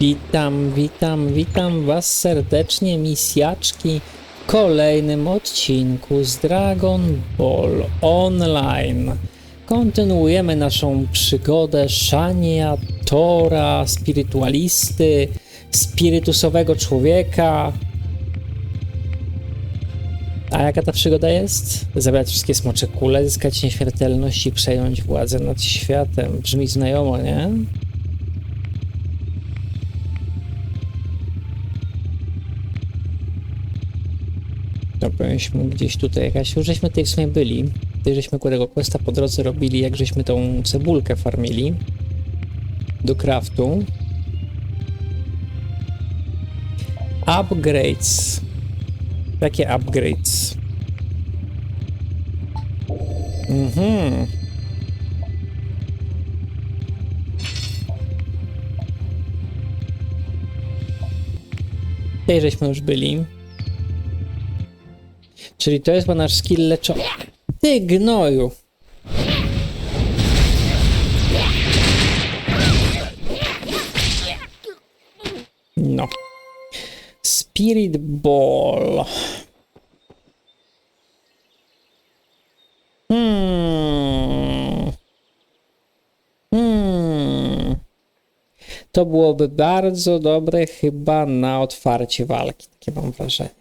Witam, witam, witam Was serdecznie, misjaczki, w kolejnym odcinku z Dragon Ball Online. Kontynuujemy naszą przygodę Shania, Tora, spirytualisty, spirytusowego człowieka. A jaka ta przygoda jest? Zabrać wszystkie smocze kule, zyskać nieśmiertelność i przejąć władzę nad światem. Brzmi znajomo, nie? Byliśmy gdzieś tutaj jakaś. Już żeśmy tutaj w sumie byli. Tutaj żeśmy tego questa po drodze robili, jak żeśmy tą cebulkę farmili. Do craftu. Upgrades. Jakie upgrades? Mhm. Tutaj żeśmy już byli. Czyli to jest chyba nasz skill leczo... Ty gnoju! No. Spirit Ball. Hmm. Hmm. To byłoby bardzo dobre chyba na otwarcie walki. Takie mam wrażenie.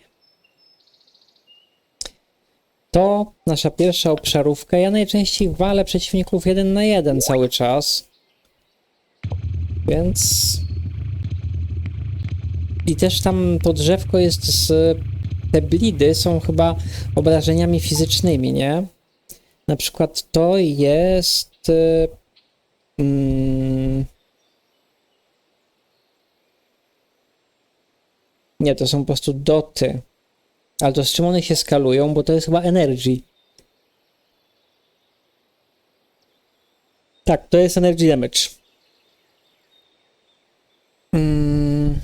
To nasza pierwsza obszarówka. Ja najczęściej walę przeciwników jeden na jeden cały czas. Więc... I też tam to drzewko jest z... Te blidy są chyba obrażeniami fizycznymi, nie? Na przykład to jest... y, Mm, nie, to są po prostu doty. Ale to z czym one się skalują, bo to jest chyba energy. Tak, to jest energy damage. Mm.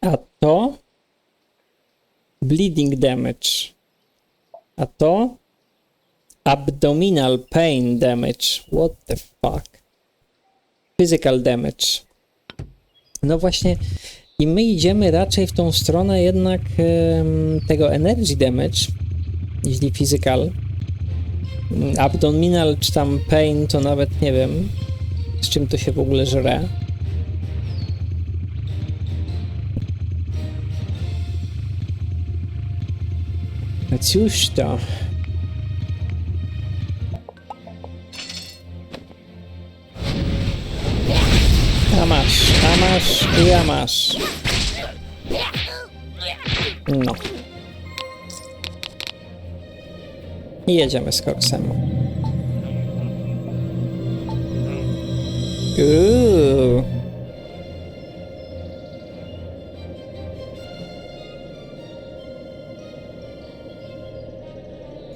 A to? Bleeding damage. A to? Abdominal pain damage. What the fuck? Physical damage. No właśnie, i my idziemy raczej w tą stronę jednak tego energy damage, jeśli physical. Mm, Abdominal czy tam pain, to nawet nie wiem, z czym to się w ogóle żre. Cóż to? Masz i a masz. No. I jedziemy z koksem.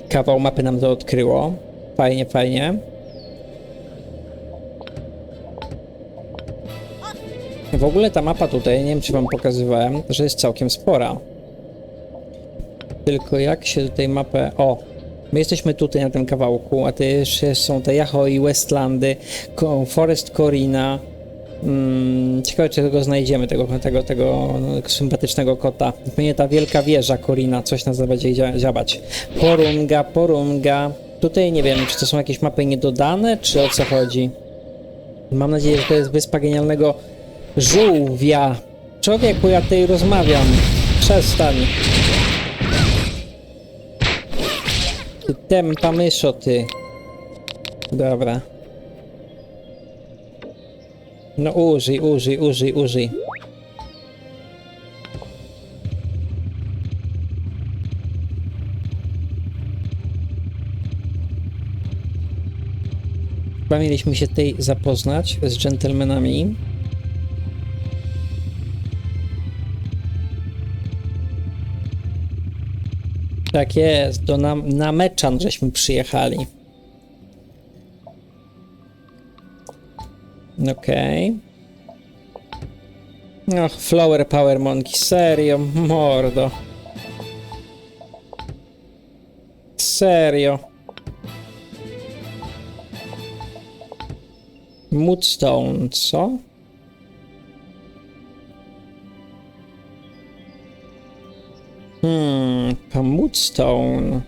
Kawał mapy nam to odkryło. Fajnie, fajnie. W ogóle ta mapa tutaj, nie wiem czy wam pokazywałem, że jest całkiem spora. Tylko jak się tutaj mapę... O! My jesteśmy tutaj na tym kawałku, a to jeszcze są te Yaho i Westlandy, Forest Corina. Mm, ciekawe czy tego znajdziemy, tego, tego, tego sympatycznego kota. Pewnie ta wielka wieża Corina, coś nas będzie dziabać. Porunga, Porunga. Tutaj nie wiem, czy to są jakieś mapy niedodane, czy o co chodzi. Mam nadzieję, że to jest wyspa genialnego żółwia. Człowieku, ja tutaj rozmawiam. Przestań. Ty tempa myszo, ty. Dobra. No użyj, użyj, użyj, użyj. Chyba mieliśmy się tutaj zapoznać z dżentelmenami. Tak jest, do nam, na Meczan żeśmy przyjechali. Okej. Okay. Och, Flower Power Monkey, serio, mordo. Serio. Moodstone, co? Hmm. Moodstone.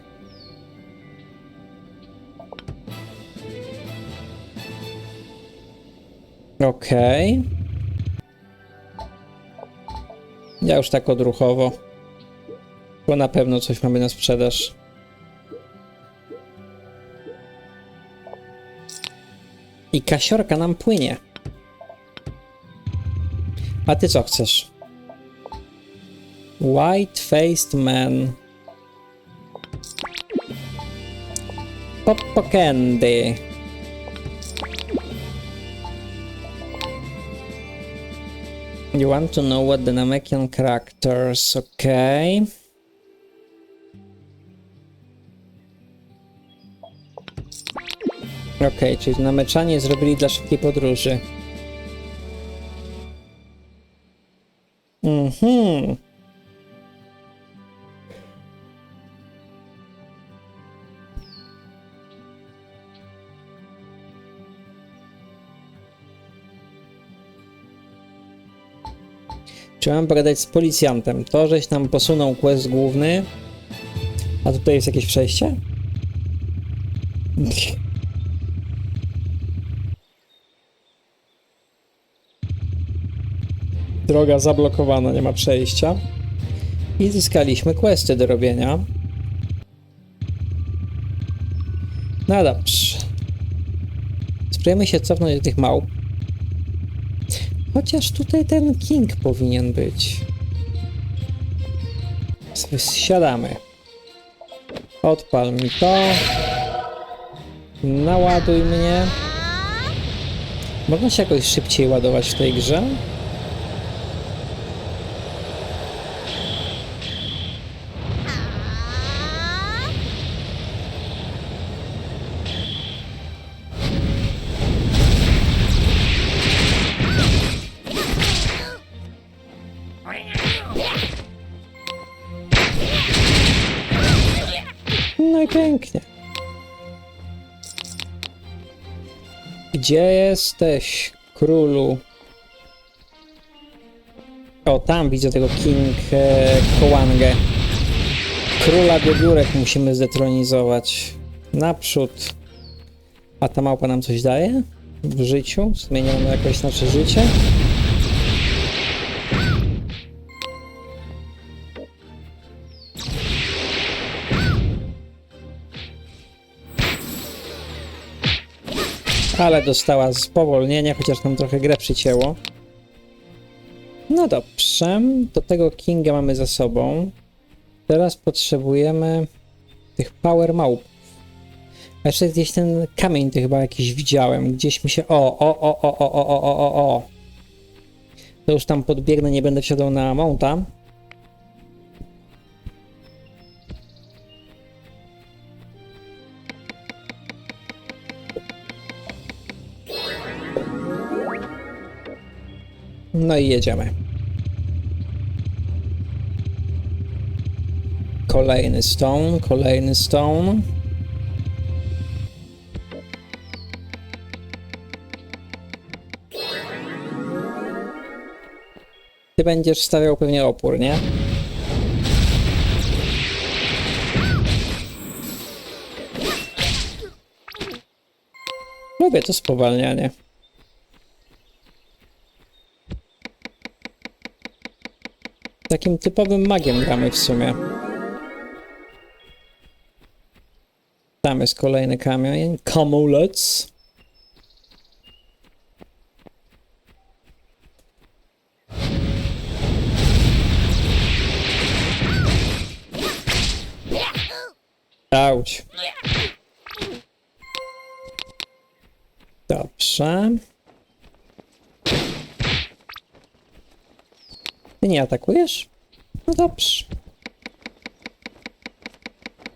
Okej. Ja już tak odruchowo. Bo na pewno coś mamy na sprzedaż. I kasiorka nam płynie. A ty co chcesz? White-faced man. Popo candy. You want to know what the Namekian characters, okay. Okej, czyli nameczanie zrobili dla szybkiej podróży. Mhm. Mam pogadać z policjantem? To, żeś nam posunął quest główny. A tutaj jest jakieś przejście? Droga zablokowana, nie ma przejścia. I zyskaliśmy questy do robienia. No dobrze. Spróbujemy się cofnąć do tych małp. Chociaż tutaj ten king powinien być. Siadamy. Odpal mi to. Naładuj mnie. Można się jakoś szybciej ładować w tej grze? Pięknie. Gdzie jesteś, królu? O, tam widzę tego King e, Kołangę. Króla wiewiórek musimy zdetronizować. Naprzód. A ta małpa nam coś daje? W życiu? Zmieniamy jakoś nasze życie? Ale dostała spowolnienie, chociaż nam trochę grę przycięło. No dobrze, do tego Kinga mamy za sobą. Teraz potrzebujemy tych Power Małp. Jeszcze gdzieś ten kamień to chyba jakiś widziałem. Gdzieś mi się... O, o, o, o, o, o, o, o, o, o. To już tam podbiegnę, nie będę wsiadał na mounta. No i jedziemy. Kolejny stone, kolejny stone. Ty będziesz stawiał pewnie opór, nie? Lubię to spowalnianie. Takim typowym magiem gramy w sumie. Tam jest kolejny kamień. Kamulec. Dobrze. Nie atakujesz? No dobrze.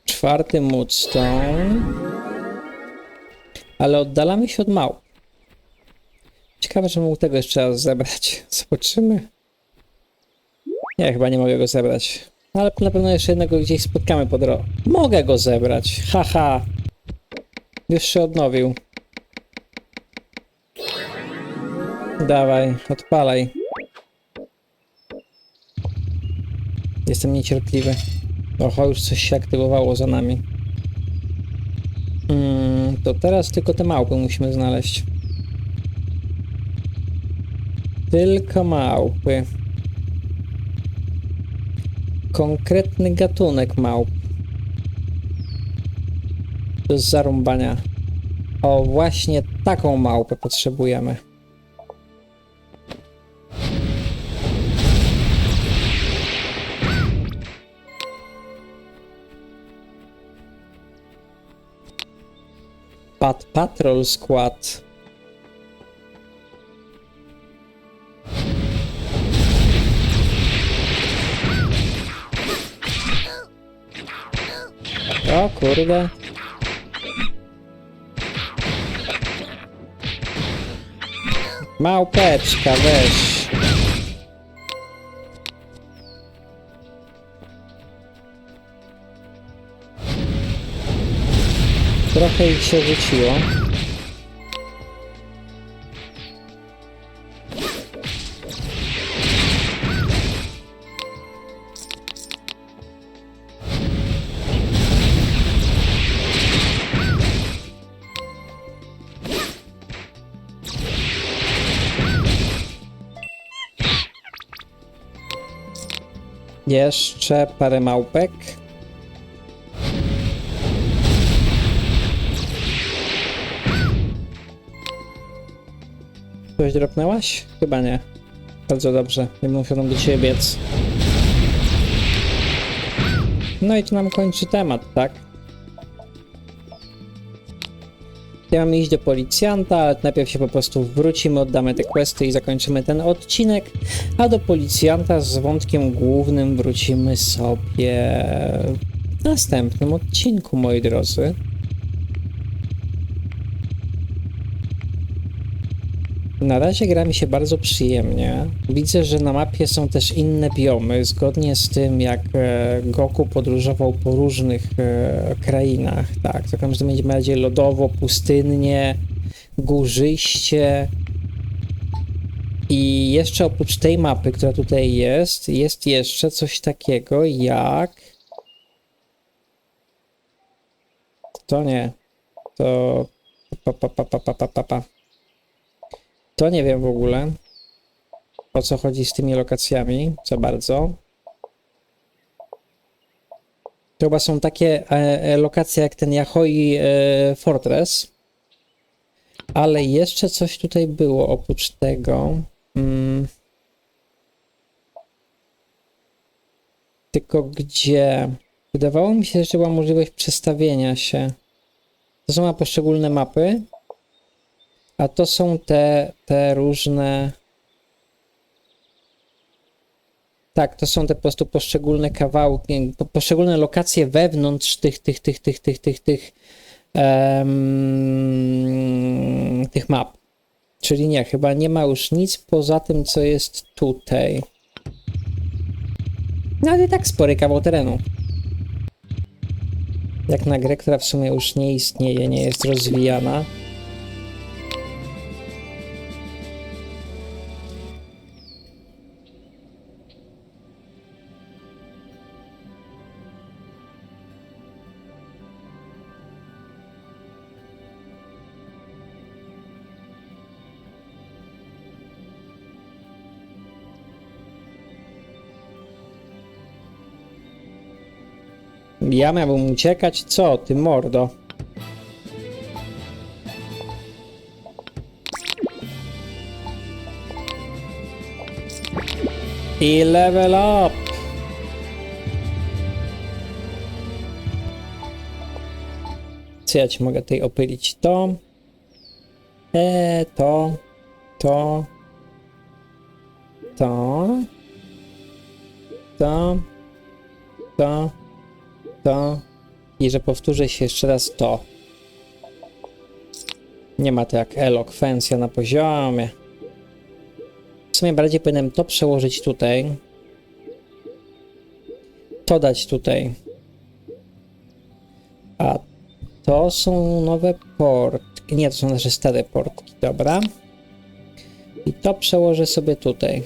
Czwarty Moodstone. Ale oddalamy się od małp. Ciekawe, że mógł tego jeszcze raz zebrać. Zobaczymy. Nie, chyba nie mogę go zebrać. Ale na pewno jeszcze jednego gdzieś spotkamy po drodze. Mogę go zebrać. Haha. Już się odnowił. Dawaj, odpalaj. Jestem niecierpliwy. Oho, już coś się aktywowało za nami. Mm, to teraz tylko te małpy musimy znaleźć. Tylko małpy. Konkretny gatunek małp. Do zarąbania. O, właśnie taką małpę potrzebujemy. Pat Patrol Squad. O kurde. Małpeczka, weź. Trochę ich się rzuciło. Jeszcze parę małpek. Coś dropnęłaś? Chyba nie. Bardzo dobrze. Nie muszę do ciebie biec. No i tu nam kończy temat, tak? Ja mam iść do policjanta, ale najpierw się po prostu wrócimy, oddamy te questy i zakończymy ten odcinek, a do policjanta z wątkiem głównym wrócimy sobie w następnym odcinku, moi drodzy. Na razie gra mi się bardzo przyjemnie. Widzę, że na mapie są też inne biomy, zgodnie z tym, jak e, Goku podróżował po różnych e, krainach. Tak, to każdy będzie bardziej lodowo, pustynnie, górzyście. I jeszcze oprócz tej mapy, która tutaj jest, jest jeszcze coś takiego jak. To nie. To. Pa, pa, pa, pa, pa, pa, pa. To nie wiem w ogóle, o co chodzi z tymi lokacjami, za bardzo. To chyba są takie e, e, lokacje jak ten Yahoi e, Fortress. Ale jeszcze coś tutaj było oprócz tego. Mm. Tylko gdzie? Wydawało mi się, że była możliwość przestawienia się. To są poszczególne mapy. A to są te, te różne. Tak, to są te po prostu poszczególne kawałki, po- poszczególne lokacje wewnątrz tych, tych, tych, tych, tych, tych, tych, em, tych map. Czyli nie, chyba nie ma już nic poza tym, co jest tutaj. No ale i tak spory kawał terenu. Jak na grę, która w sumie już nie istnieje, nie jest rozwijana. Ja miałbym uciekać? Co ty, mordo? I level up! Co ja ci mogę tutaj opylić? To... E, to... To... To... To... To to i że powtórzę się jeszcze raz to. Nie ma to jak elokwencja na poziomie. W sumie bardziej powinienem to przełożyć tutaj. To dać tutaj. A to są nowe portki. Nie, to są nasze stare portki, dobra. I to przełożę sobie tutaj.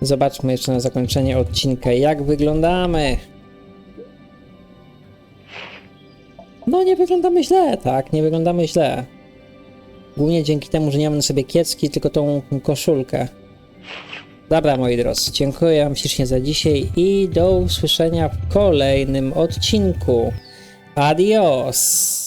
Zobaczmy jeszcze na zakończenie odcinka, jak wyglądamy. No, nie wyglądamy źle, tak, nie wyglądamy źle. Głównie dzięki temu, że nie mamy na sobie kiecki, tylko tą koszulkę. Dobra, moi drodzy, dziękuję Wam ślicznie za dzisiaj i do usłyszenia w kolejnym odcinku. Adios!